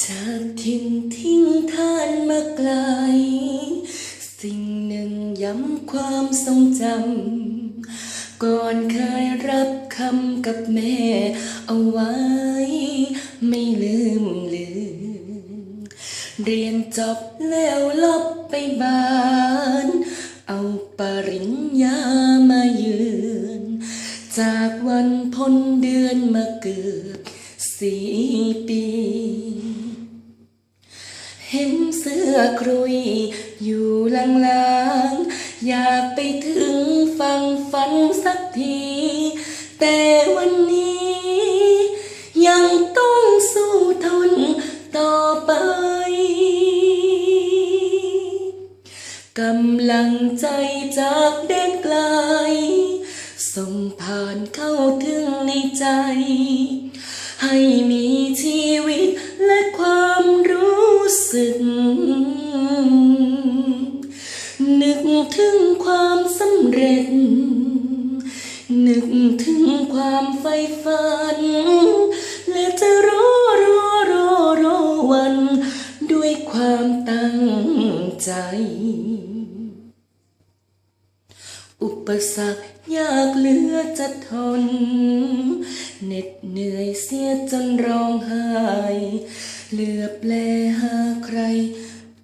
จากทิ้งทิ้งท่านมาไกล สิ่งหนึ่งย้ำความทรงจำ ก่อนเคยรับคำกับแม่เอาไว้ ไม่ลืมลือนเรียนจบแล้วลบไปบ้าน เอาปริญญามายืน จากวันพ้นเดือนมาเกือบสี่ปี เห็นเสื้อครุย อยู่ลางๆ อยากไปถึงฟังฝันสักที แต่วันนี้ ยังต้องสู้ทนต่อไป กำลังใจจากแดนไกล ส่งผ่านเข้าถึงในใจ ให้มี ถึงความสำเร็จ นึกถึงความใฝ่ฝัน และจะรอรอรอรอวัน ด้วยความตั้งใจ อุปสรรคยากเหลือจะทนเหน็ดเหนื่อยเสียจนร้องไห้เหลือบแลหาใคร